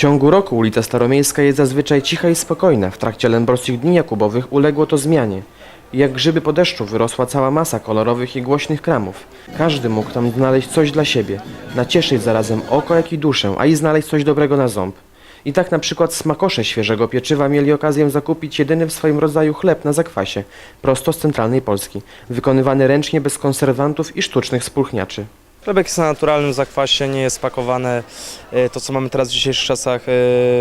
ciągu roku ulica Staromiejska jest zazwyczaj cicha i spokojna. W trakcie Lęborskich Dni Jakubowych uległo to zmianie. Jak grzyby po deszczu wyrosła cała masa kolorowych i głośnych kramów. Każdy mógł tam znaleźć coś dla siebie, nacieszyć zarazem oko jak i duszę, a i znaleźć coś dobrego na ząb. I tak na przykład smakosze świeżego pieczywa mieli okazję zakupić jedyny w swoim rodzaju chleb na zakwasie, prosto z centralnej Polski, wykonywany ręcznie bez konserwantów i sztucznych spulchniaczy. Chlebek jest na naturalnym zakwasie, nie jest pakowane e, to, co mamy teraz w dzisiejszych czasach e,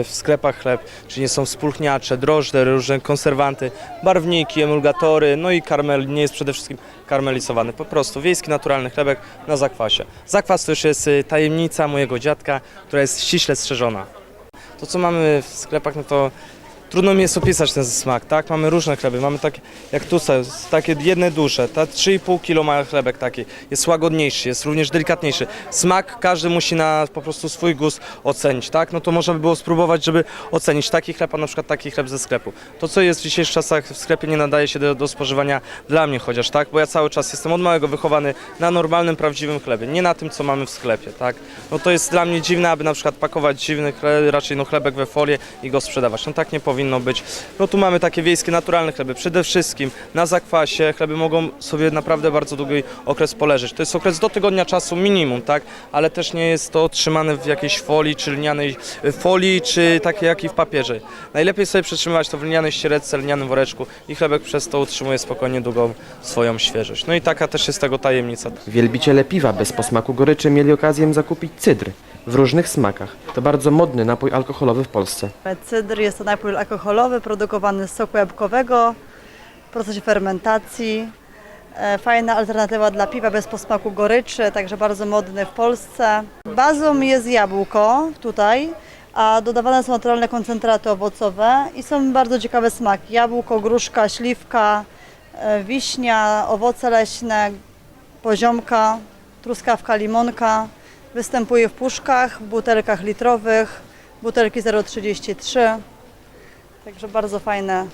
w sklepach chleb, czyli nie są spulchniacze, drożdże, różne konserwanty, barwniki, emulgatory, no i karmel, nie jest przede wszystkim karmelizowany. Po prostu wiejski, naturalny chlebek na zakwasie. Zakwas to już jest e, tajemnica mojego dziadka, która jest ściśle strzeżona. To, co mamy w sklepach, no to trudno mi jest opisać ten smak, tak? Mamy różne chleby, mamy takie, jak tu są, takie jedne duże, ta 3,5 kg ma chlebek taki, jest łagodniejszy, jest również delikatniejszy. Smak każdy musi na po prostu swój gust ocenić, tak? No to można by było spróbować, żeby ocenić taki chleb, a na przykład taki chleb ze sklepu. To, co jest w dzisiejszych czasach w sklepie nie nadaje się do, do spożywania dla mnie chociaż, tak? Bo ja cały czas jestem od małego wychowany na normalnym, prawdziwym chlebie, nie na tym, co mamy w sklepie, tak? No to jest dla mnie dziwne, aby na przykład pakować dziwny chleb, raczej no chlebek we folię i go sprzedawać. No tak nie powinno być. No tu mamy takie wiejskie, naturalne chleby. Przede wszystkim na zakwasie chleby mogą sobie naprawdę bardzo długi okres poleżeć. To jest okres do tygodnia czasu minimum, tak? Ale też nie jest to trzymane w jakiejś folii, czy lnianej y, folii, czy takiej jak i w papierze. Najlepiej sobie przetrzymywać to w lnianej ściereczce, lnianym woreczku i chlebek przez to utrzymuje spokojnie długą swoją świeżość. No i taka też jest tego tajemnica. Wielbiciele piwa bez posmaku goryczy mieli okazję zakupić cydr w różnych smakach. To bardzo modny napój alkoholowy w Polsce. Cydr jest to napój alkoholowy produkowany z soku jabłkowego w procesie fermentacji. E, Fajna alternatywa dla piwa bez posmaku goryczy, także bardzo modny w Polsce. Bazą jest jabłko tutaj, a dodawane są naturalne koncentraty owocowe i są bardzo ciekawe smaki. Jabłko, gruszka, śliwka, e, wiśnia, owoce leśne, poziomka, truskawka, limonka. Występuje w puszkach, w butelkach litrowych, butelki 0,33. Także bardzo fajne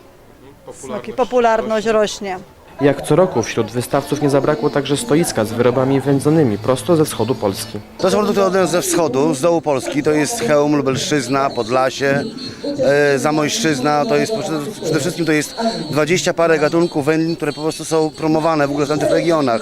smaki. Popularność rośnie. Jak co roku wśród wystawców nie zabrakło także stoiska z wyrobami wędzonymi prosto ze wschodu Polski. To są produkty od ze wschodu, z dołu Polski. To jest Chełm, Lubelszczyzna, Podlasie, e, Zamojszczyzna. To jest przede- wszystkim to jest 20 parę gatunków wędlin, które po prostu są promowane w ogóle w tamtych regionach.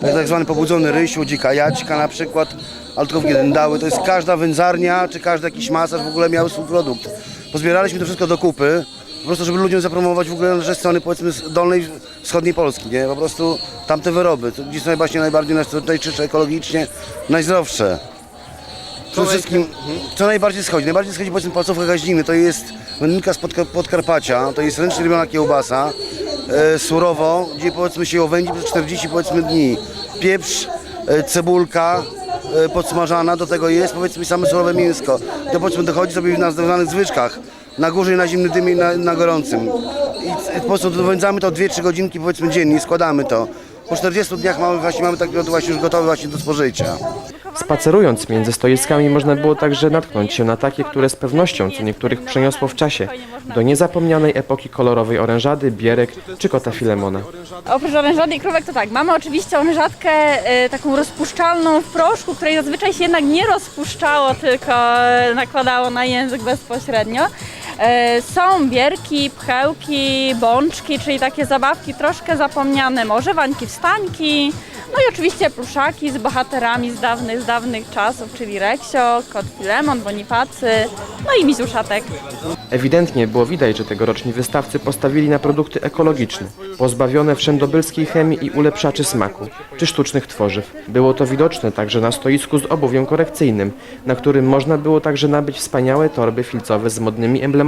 Tak zwany pobudzony rysiu, dzika jaćka na przykład, altkówki dędały. To jest każda wędzarnia, czy każdy jakiś masaż w ogóle miał swój produkt. Pozbieraliśmy to wszystko do kupy. Po prostu, żeby ludziom zapromować w ogóle ze strony powiedzmy z dolnej, wschodniej Polski, nie? Po prostu tamte wyroby, to gdzie są właśnie najbardziej naj- najczystsze ekologicznie, najzdrowsze. Przede wszystkim, co najbardziej schodzi? Najbardziej schodzi powiedzmy palcówka gaździny, to jest wędlinka z Podka- Podkarpacia, to jest ręcznie robiona kiełbasa, e, surowo, gdzie powiedzmy się ją wędzi przez 40 powiedzmy dni. Pieprz, e, cebulka, e, podsmażana, do tego jest powiedzmy same surowe mięsko. To powiedzmy dochodzi sobie na zdawanych zwyczkach, na górze i na zimnym dymie i na, na gorącym. I po prostu wędzamy to 2-3 godzinki powiedzmy dziennie, składamy to. Po 40 dniach mamy właśnie, mamy tak właśnie już gotowe właśnie do spożycia. Spacerując między stoiskami można było także natknąć się na takie, które z pewnością co niektórych przeniosło w czasie do niezapomnianej epoki kolorowej orężady, bierek czy kota Filemona. Oprócz orężady i krówek to tak, mamy oczywiście orężatkę e, taką rozpuszczalną w proszku, której zazwyczaj się jednak nie rozpuszczało, tylko e, nakładało na język bezpośrednio. E, są bierki, pchełki, bączki, czyli takie zabawki troszkę zapomniane, może wańki wstańki, no i oczywiście pluszaki z bohaterami z dawnych, z dawnych czasów, czyli Reksio, kot Filemon, Bonifacy, no i Mizuszatek. Ewidentnie było widać, że tegoroczni wystawcy postawili na produkty ekologiczne, pozbawione wszędobylskiej chemii i ulepszaczy smaku, czy sztucznych tworzyw. Było to widoczne także na stoisku z obuwiem korekcyjnym, na którym można było także nabyć wspaniałe torby filcowe z modnymi emblematami.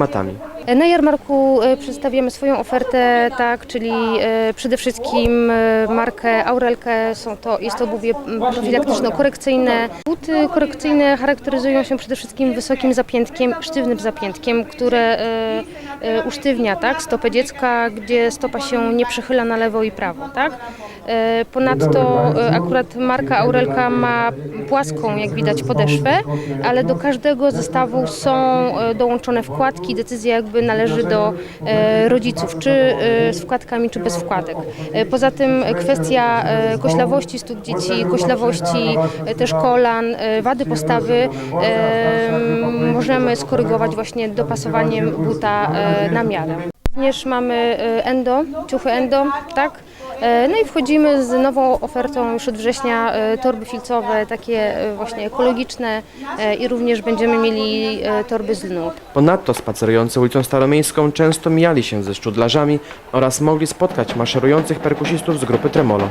Na jarmarku e, przedstawiamy swoją ofertę, tak, czyli e, przede wszystkim e, markę Aurelkę, są to, jest to obuwie profilaktyczno-korekcyjne. Buty korekcyjne charakteryzują się przede wszystkim wysokim zapiętkiem, sztywnym zapiętkiem, które usztywnia tak, stopę dziecka, gdzie stopa się nie przechyla na lewo i prawo. Tak? Ponadto akurat marka Aurelka ma płaską, jak widać, podeszwę, ale do każdego zestawu są dołączone wkładki i decyzja jakby należy do e, rodziców, czy e, z wkładkami, czy bez wkładek. E, Poza tym kwestia koślawości stóp dzieci, koślawości też kolan, wady postawy możemy skorygować właśnie dopasowaniem buta na miarę. Również mamy endo, ciuchy endo, tak? E, No i wchodzimy z nową ofertą już od września e, torby filcowe, takie e, właśnie ekologiczne i również będziemy mieli torby z lnu. Ponadto spacerujący ulicą Staromiejską często mijali się ze szczudlarzami oraz mogli spotkać maszerujących perkusistów z grupy Tremolo.